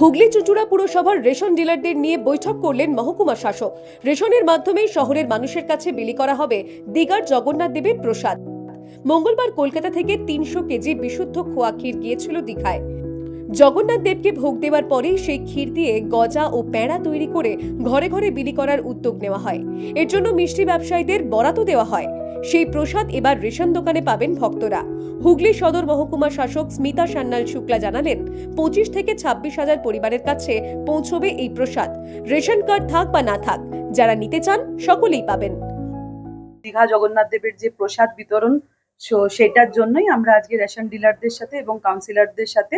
হুগলি চুচুড়া পুরসভার রেশন ডিলারদের নিয়ে বৈঠক করলেন মহকুমা শাসক। রেশনের মাধ্যমেই শহরের মানুষের কাছে বিলি করা হবে দিঘার জগন্নাথ দেবের প্রসাদ। মঙ্গলবার কলকাতা থেকে তিনশো কেজি বিশুদ্ধ খোয়া ক্ষীর গিয়েছিল দীঘায়। জগন্নাথ দেবকে ভোগ দেওয়ার পরেই সেই ক্ষীর দিয়ে গজা ও প্যাঁড়া তৈরি করে ঘরে ঘরে বিলি করার উদ্যোগ নেওয়া হয়। এর জন্য মিষ্টি ব্যবসায়ীদের বরাতও দেওয়া হয়। সেই প্রসাদ এবার রেশন দোকানে পাবেন ভক্তরা। হুগলি সদর মহকুমা শাসক স্মিতা সান্যাল শুক্লা জানালেন পঁচিশ থেকে ছাব্বিশ হাজার পরিবারের কাছে পৌঁছবে এই প্রসাদ। রেশন কার্ড থাক বা না থাক যারা নিতে চান সকলেই পাবেন। দীঘা জগন্নাথ দেবের যে প্রসাদ বিতরণ সেটার জন্যই আমরা আজকে রেশন ডিলারদের সাথে এবং কাউন্সিলরদের সাথে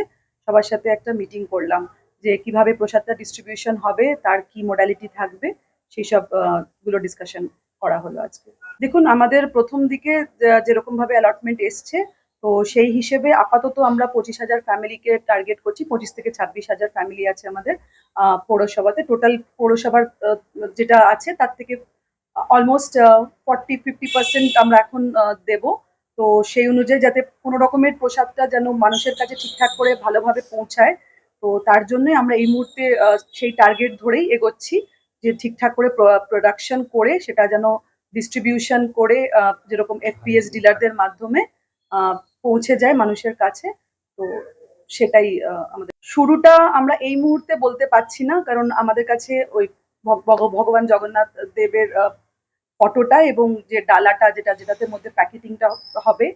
সবার সাথে একটা মিটিং করলাম যে কীভাবে প্রসাদটা ডিস্ট্রিবিউশন হবে তার কি মোডালিটি থাকবে সেই সব আহ, গুলো ডিসকাশন করা হলো আজকে। দেখুন, আমাদের প্রথম দিকে যেরকম ভাবে অ্যালটমেন্ট এসছে, তো সেই হিসেবে আপাতত আমরা পঁচিশ হাজার ফ্যামিলিকে টার্গেট করছি। পঁচিশ থেকে ছাব্বিশ হাজার ফ্যামিলি আছে আমাদের পৌরসভাতে। টোটাল পৌরসভার যেটা আছে তার থেকে অলমোস্ট ফর্টি ফিফটি পার্সেন্ট আমরা এখন দেব। তো সেই অনুযায়ী যাতে কোনো রকমের প্রসাদটা যেন মানুষের কাছে ঠিকঠাক করে ভালোভাবে পৌঁছায়, তো তার জন্যই আমরা এই মুহূর্তে সেই টার্গেট ধরেই এগোচ্ছি। যে ঠিকঠাক করে প্রোডাকশন করে সেটা যেন ডিস্ট্রিবিউশন করে যেরকম এফপিএস ডিলারদের মাধ্যমে পৌঁছে যায় মানুষের কাছে, তো সেটাই আমাদের। শুরুটা আমরা এই মুহূর্তে বলতে পারছি না, কারণ আমাদের কাছে ওই ভগ- ভগ- ভগবান জগন্নাথ দেবের ফটোটা এবং যে ডালাটা যেটা, যেটাতে মধ্যে প্যাকেটিংটা হবে,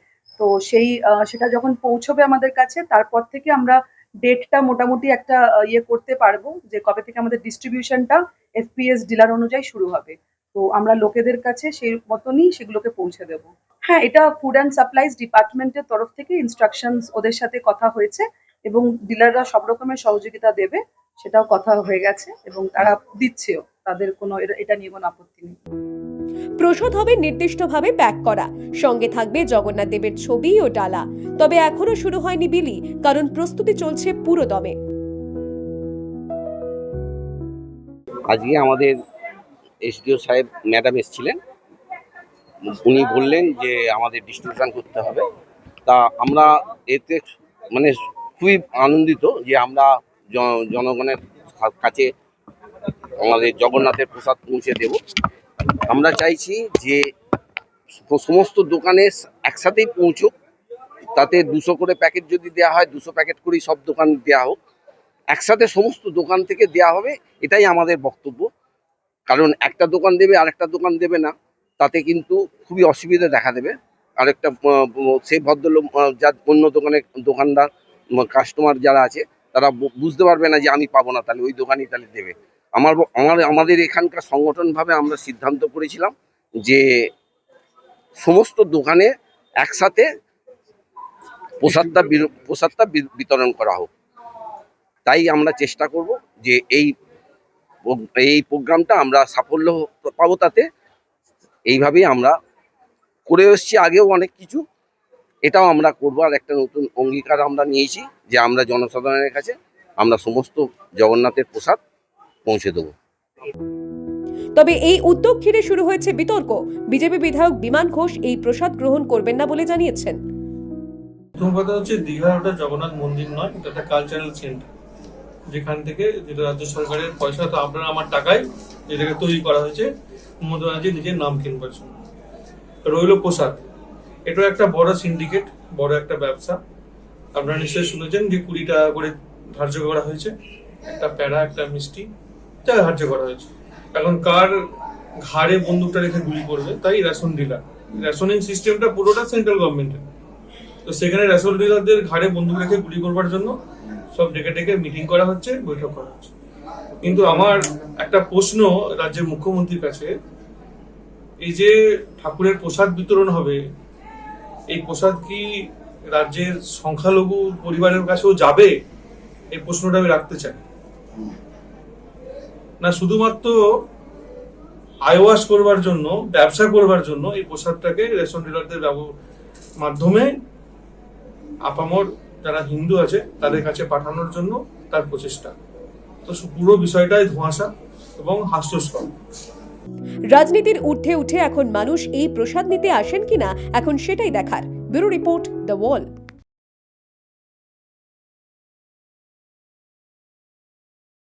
তো সেই সেটা যখন পৌঁছবে আমাদের কাছে, তারপর থেকে আমরা ডেটটা মোটামুটি একটা ইয়ে করতে পারব যে কবে থেকে আমাদের ডিস্ট্রিবিউশনটা এফপিএস ডিলার অনুযায়ী শুরু হবে। তো আমরা লোকেদের কাছে সেই মতনই সেগুলোকে পৌঁছে দেব। হ্যাঁ এটা ফুড অ্যান্ড সাপ্লাইজ ডিপার্টমেন্টের তরফ থেকে ইনস্ট্রাকশনস ওদের সাথে কথা হয়েছে এবং ডিলাররা সব রকমের সহযোগিতা দেবে, সেটাও কথা হয়ে গেছে এবং তারা দিচ্ছেও, তাদের কোনো এটা- এটা নিয়ে কোনো আপত্তি নেই। প্রসাদ হবে নির্দিষ্টভাবে প্যাক করা। সঙ্গে থাকবে জগন্নাথ দেবের ছবি ও ডালা। তবে এখনও শুরু হয়নি বিলি, কারণ প্রস্তুতি চলছে পুরো দমে। আজকে আমাদের এসডিও সাহেব ম্যাডাম এসেছিলেন। উনি বললেন যে আমাদের ডিস্ট্রিবিউশন করতে হবে। তা আমরা এতে মানে খুবই আনন্দিত যে আমরা জন- জনগণের কাছে আমাদের জগন্নাথের প্রসাদ পৌঁছে দেব। আমরা চাইছি যে সমস্ত দোকানে একসাথেই পৌঁছুক, তাতে দুশো করে প্যাকেট যদি দেওয়া হয়, দুশো প্যাকেট করেই সব দোকান দেওয়া হোক। একসাথে সমস্ত দোকান থেকে দেওয়া হবে, এটাই আমাদের বক্তব্য। কারণ একটা দোকান দেবে আর একটা দোকান দেবে না, তাতে কিন্তু খুবই অসুবিধা দেখা দেবে। আরেকটা সেই ভদ্রলোক যার অন্য দোকানে দোকানদার, কাস্টমার যারা আছে, তারা বুঝতে পারবে না যে আমি পাবো না, তাহলে ওই দোকানই তাহলে দেবে। আমার আমার, আমাদের এখানকার সংগঠনভাবে আমরা সিদ্ধান্ত করেছিলাম যে সমস্ত দোকানে একসাথে প্রসাদটা প্রসাদটা বিতরণ করা হোক। তাই আমরা চেষ্টা করব যে এই এই প্রোগ্রামটা আমরা সাফল্য পাবো তাতে। এইভাবেই আমরা করে এসেছি, আগেও অনেক কিছু। এটাও আমরা করব। আর একটা নতুন অঙ্গীকার আমরা নিয়েছি যে আমরা জনসাধারণের কাছে আমরা সমস্ত জগন্নাথের প্রসাদ পৌঁছে দেবো। তবে এই উদ্যোগ ঘিরে শুরু হয়েছে বিতর্ক। বিজেপি বিধায়ক বিমান ঘোষ এই প্রসাদ গ্রহণ করবেন না বলে জানিয়েছেন। প্রথম কথা হচ্ছে দীঘার ওটা জগন্নাথ মন্দির নয় এটা একটা কালচারাল সেন্টার যেখান থেকে যেটা রাজ্য সরকারের পয়সা তো আপনার আমার টাকায় যেটাকে তৈরি করা হয়েছে। মমতা ব্যানার্জি নিজের নাম কিনবার জন্য। রইল প্রসাদ। এটা একটা বড় সিন্ডিকেট বড় একটা ব্যবসা। আপনারা নিশ্চয়ই শুনেছেন যে কুড়ি টাকা করে ধার্য করা হয়েছে। একটা প্যারা একটা মিষ্টি। যা ধার্য করা হয়েছে। এখন কার ঘাড়ে বন্দুকটা রেখে গুলি করবে, তাই রেশন ডিলার রেশনিং সিস্টেমটা পুরোটা সেন্ট্রাল গভর্নমেন্টের তো সেখানে রেশন ডিলারদের ঘাড়ে বন্দুক রেখে গুলি করবার জন্য সব ডেকে ডেকে মিটিং করা হচ্ছে, বৈঠক করা হচ্ছে। কিন্তু আমার একটা প্রশ্ন রাজ্যের মুখ্যমন্ত্রীর কাছে, এই যে ঠাকুরের প্রসাদ বিতরণ হবে, এই প্রসাদ কি রাজ্যের সংখ্যালঘু পরিবারের কাছেও যাবে? এই প্রশ্নটা আমি রাখতে চাই। না, শুধুমাত্র আয়ওয়াশ করবার জন্য, ব্যবসা করবার জন্য এই প্রসাদটাকে রেশন ডিলারদের মাধ্যমে আপামর যারা হিন্দু আছে, তাদের কাছে পাঠানোর জন্য তার প্রচেষ্টা। তো পুরো বিষয়টাই ধোঁয়াশা এবং হাস্যস্কর। রাজনীতির ঊর্ধ্বে উঠে এখন মানুষ এই প্রসাদ নিতে আসেন কিনা, এখন সেটাই দেখার। Bureau report the Wall.